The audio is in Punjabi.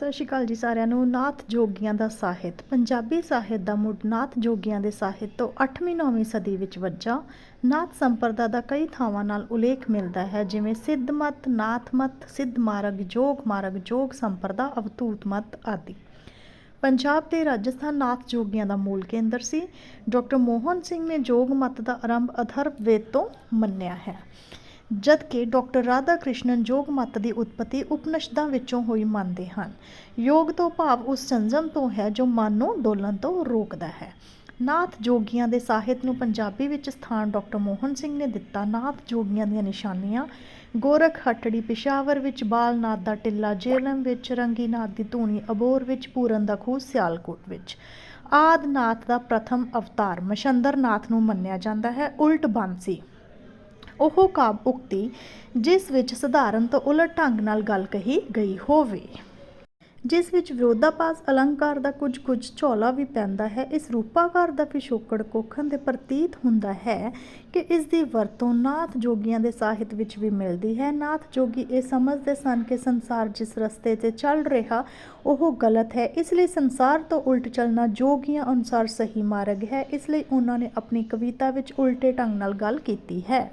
ਸਤਿ ਸ਼੍ਰੀ ਅਕਾਲ ਜੀ ਸਾਰਿਆਂ ਨੂੰ। ਨਾਥ ਜੋਗੀਆਂ ਦਾ ਸਾਹਿਤ। ਪੰਜਾਬੀ ਸਾਹਿਤ ਦਾ ਮੁੱਢ ਨਾਥ ਜੋਗੀਆਂ ਦੇ ਸਾਹਿਤ ਤੋਂ 8ਵੀਂ 9ਵੀਂ ਸਦੀ ਵਿੱਚ ਵੱਜਾ। ਨਾਥ ਸੰਪਰਦਾ ਦਾ ਕਈ ਥਾਵਾਂ ਨਾਲ ਉਲੇਖ ਮਿਲਦਾ ਹੈ, ਜਿਵੇਂ ਸਿੱਧ ਮਤ, ਨਾਥ ਮਤ, ਸਿੱਧ ਮਾਰਗ, ਜੋਗ ਮਾਰਗ, ਜੋਗ ਸੰਪਰਦਾ ਅਵਤੂਤ ਮਤ ਆਦਿ। ਪੰਜਾਬ ਤੇ ਰਾਜਸਥਾਨ ਨਾਥ ਜੋਗੀਆਂ ਦਾ ਮੂਲ ਕੇਂਦਰ ਸੀ। ਡਾਕਟਰ ਮੋਹਨ ਸਿੰਘ ਨੇ ਜੋਗ ਮਤ ਦਾ ਆਰੰਭ ਅਥਰਵ ਵੇਦ ਤੋਂ ਮੰਨਿਆ ਹੈ। ਜਦਕਿ ਡਾਕਟਰ ਰਾਧਾ ਕ੍ਰਿਸ਼ਨਨ ਯੋਗ ਮਤ ਦੀ ਉਤਪਤੀ ਉਪਨਿਸ਼ਦਾਂ ਵਿੱਚੋਂ ਹੋਈ ਮੰਨਦੇ ਹਨ। ਯੋਗ ਤੋਂ ਭਾਵ ਉਸ ਸੰਜਮ ਤੋਂ ਹੈ ਜੋ ਮਨ ਨੂੰ ਡੋਲਣ ਤੋਂ ਰੋਕਦਾ ਹੈ। ਨਾਥ ਜੋਗੀਆਂ ਦੇ ਸਾਹਿਤ ਨੂੰ ਪੰਜਾਬੀ ਵਿੱਚ ਸਥਾਨ ਡਾਕਟਰ ਮੋਹਨ ਸਿੰਘ ਨੇ ਦਿੱਤਾ। ਨਾਥ ਜੋਗੀਆਂ ਦੀਆਂ ਨਿਸ਼ਾਨੀਆਂ, ਗੋਰਖ ਹਟੜੀ ਪਿਸ਼ਾਵਰ ਵਿੱਚ ਬਾਲਨਾਥ ਦਾ ਟਿੱਲਾ ਜੇਲਮ ਵਿੱਚ, ਰੰਗੀਨਾਥ ਦੀ ਧੂਣੀ ਅਬੋਰ ਵਿੱਚ, ਪੂਰਨ ਦਾ ਖੂਹ ਸਿਆਲਕੋਟ ਵਿੱਚ। ਆਦਨਾਥ ਦਾ ਪ੍ਰਥਮ ਅਵਤਾਰ ਮਸ਼ੰਦਰਨਾਥ ਨੂੰ ਮੰਨਿਆ ਜਾਂਦਾ ਹੈ। ਉਲਟ ਬਾਂਸੀ ਉਹ ਕਾਵ ਉਕਤੀ ਜਿਸ ਵਿੱਚ ਸਧਾਰਨ ਤੋਂ ਉਲਟ ਢੰਗ ਨਾਲ ਗੱਲ ਕਹੀ ਗਈ ਹੋਵੇ। ਜਿਸ ਵਿੱਚ ਵਿਰੋਧਾਪਾਸ ਅਲੰਕਾਰ ਦਾ ਕੁਝ ਕੁਝ ਝੋਲਾ ਵੀ ਪੈਂਦਾ ਹੈ, ਇਸ ਰੂਪਾਕਾਰ ਦਾ ਪਿਛੋਕੜ ਕੋਖਣ ਦੇ ਪ੍ਰਤੀਤ ਹੁੰਦਾ ਹੈ ਕਿ ਇਸ ਦੀ ਵਰਤੋਂ ਨਾਥ ਜੋਗੀਆਂ ਦੇ ਸਾਹਿਤ ਵਿੱਚ ਵੀ ਮਿਲਦੀ ਹੈ। ਨਾਥ ਜੋਗੀ ਇਹ ਸਮਝਦੇ ਸਨ ਕਿ ਸੰਸਾਰ ਜਿਸ ਰਸਤੇ ਤੇ ਚੱਲ ਰਿਹਾ, ਉਹ ਗਲਤ ਹੈ। ਇਸ ਲਈ ਸੰਸਾਰ ਤੋਂ ਉਲਟ ਚੱਲਣਾ ਜੋਗੀਆਂ ਅਨੁਸਾਰ ਸਹੀ ਮਾਰਗ ਹੈ। ਇਸ ਲਈ ਉਹਨਾਂ ਨੇ ਆਪਣੀ ਕਵਿਤਾ ਵਿੱਚ ਉਲਟੇ ਢੰਗ ਨਾਲ ਗੱਲ ਕੀਤੀ ਹੈ।